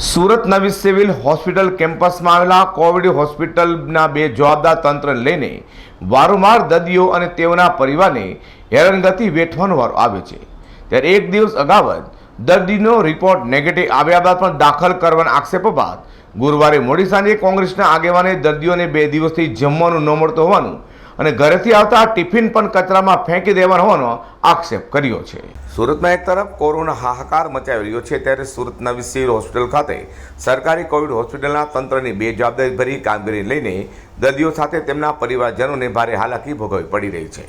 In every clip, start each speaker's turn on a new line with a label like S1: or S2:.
S1: સુરત નવી civil hospital કેમ્પસમાં આવેલા કોવિડ હોસ્પિટલના બે જવાબદાર તંત્ર લઈને વારંવાર દર્દીઓ અને તેઓના પરિવારને હેરાનગતિ વેઠવાનો વારો આવે છે. ત્યારે એક દિવસ અગાઉ જ દર્દીનો રિપોર્ટ નેગેટિવ આવ્યા બાદ પણ દાખલ કરવાના આક્ષેપો બાદ ગુરુવારે મોડી સાંજે કોંગ્રેસના આગેવાને દર્દીઓને બે દિવસથી જમવાનું ન મળતું હોવાનું અને ઘરેથી આવતા ટિફિન પણ કચરામાં ફેંકી દેવાનો હોવાનો આક્ષેપ કર્યો છે. સુરતમાં એક તરફ કોરોના હાહાકાર મચાવી રહ્યો છે, ત્યારે સુરત નવી સિવિલ હોસ્પિટલ ખાતે સરકારી કોવિડ હોસ્પિટલના તંત્રની બે જવાબદારીભરી કામગીરી લઈને દર્દીઓ સાથે તેમના પરિવારજનોને ભારે હાલાકી ભોગવવી પડી રહી છે.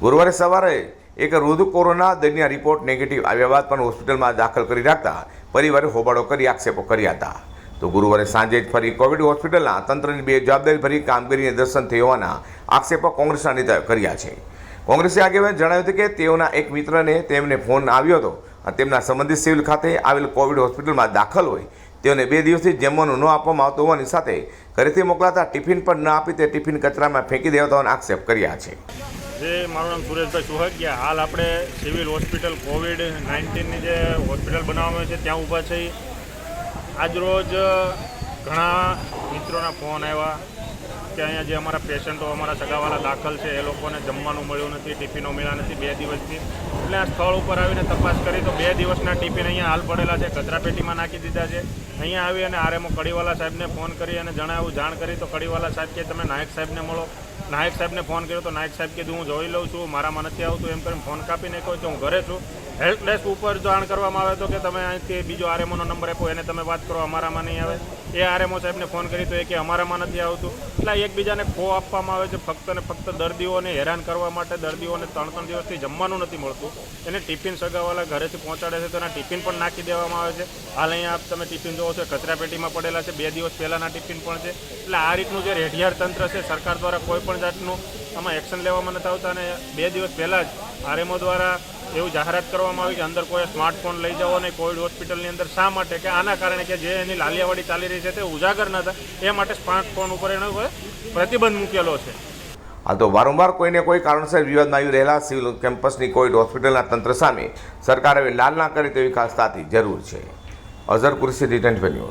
S1: ગુરુવારે સવારે એક વૃદ્ધ કોરોના દર્દીના રિપોર્ટ નેગેટિવ આવ્યા બાદ પણ હોસ્પિટલમાં દાખલ કરી રાખતા પરિવારે હોબાળો કરી આક્ષેપો કર્યા હતા. તો ગુરુવારે સાંજે જ ફરી કોવિડ હોસ્પિટલના તંત્રની બે જવાબદારીભરી કામગીરીને દર્શન થઈ હોવાના આક્ષેપો કોંગ્રેસના નેતાએ કર્યા છે. કોંગ્રેસે આગેવાન જણાવ્યું હતું કે તેઓના એક મિત્રને તેમને ફોન આવ્યો હતો અને તેમના સંબંધિત સિવિલ ખાતે આવેલ કોવિડ હોસ્પિટલમાં દાખલ હોય તેઓને બે દિવસથી જમવાનું ન આપવામાં આવતું હોવાની સાથે ઘરેથી મોકલાતા ટિફિન પણ ન આપી તે ટિફિન કચરામાં ફેંકી દેવાતા હોવાના આક્ષેપ કર્યા છે.
S2: જે મારું નામ સુરેશભાઈ સુહગિયા હાલ આપણે સિવિલ હોસ્પિટલ કોવિડ નાઇન્ટીનની જે હોસ્પિટલ બનાવવામાં છે, ત્યાં ઊભા છે. આજરોજ ઘણા મિત્રોના ફોન આવ્યા કે અહીંયા જે અમારા પેશન્ટો, અમારા સગાવાલા દાખલ છે, એ લોકોને જમવાનું મળ્યું નથી, ટિફિનો મળ્યા નથી બે દિવસથી. એટલે આ સ્થળ ઉપર આવીને તપાસ કરી તો બે દિવસના ટિફિન અહીંયા હાલ પડેલા છે, કચરાપેટીમાં નાખી દીધા છે. અહીંયા આવી અને આરએમઓ કડીવાલા સાહેબને ફોન કરી અને જણાવ્યું, જાણ કરી તો કડીવાલા સાહેબ કે તમે નાયક સાહેબને મળો. નાયક સાહેબને ફોન કર્યો તો નાયક સાહેબ કીધું હું જોઈ લઉં છું મારામાં નથી આવતું એમ કરીને ફોન કાપી નાખ્યો કે હું ઘરે છું. હેલ્પ ડેસ્ક ઉપર જાણ કરવામાં આવે તો કે તમે અહીંથી બીજો આરએમઓનો નંબર આપો, એને તમે વાત કરો, અમારામાં નહીં આવે. એ આરએમઓ સાહેબને ફોન કરી તો એ કે અમારામાં નથી આવતું. એટલે એકબીજાને ખો આપવામાં આવે છે, ફક્ત ને ફક્ત દર્દીઓને હેરાન કરવા માટે દર્દીઓને ત્રણ ત્રણ દિવસથી જમવાનું નથી મળતું. એને ટિફિન સગાવાલા ઘરેથી પહોંચાડે છે, તો એના ટિફિન પણ નાખી દેવામાં આવે છે. હાલ અહીંયા આપ તમે ટિફિન જોવો છો, કચરાપેટીમાં પડેલા છે, બે દિવસ પહેલાંના ટિફિન પણ છે. એટલે આ રીતનું જે રેઢિયાર તંત્ર છે, સરકાર દ્વારા કોઈ પણ જાતનું આમાં એક્શન લેવામાં નથી આવતા અને બે દિવસ પહેલાં જ આરએમઓ દ્વારા એવું જાહેરાત કરવામાં આવી કે અંદર કોઈ સ્માર્ટફોન લઈ જાઓ નહીં કોવિડ હોસ્પિટલની અંદર શા માટે? કે આના કારણે કે જે એની લાલિયાવાડી ચાલી રહી છે તે ઉજાગર ન થાય. એ માટે સ્માર્ટફોન ઉપર એનો પ્રતિબંધ મૂકેલો છે.
S1: આ તો વારંવાર કોઈને કોઈ કારણસર વિવાદમાં આવી રહેલા સિવિલ કેમ્પસની કોવિડ હોસ્પિટલના તંત્ર સામે સરકાર હવે લાલ ના કરે તેવી ખાસ જરૂર છે. Azhar Qureshi, return venue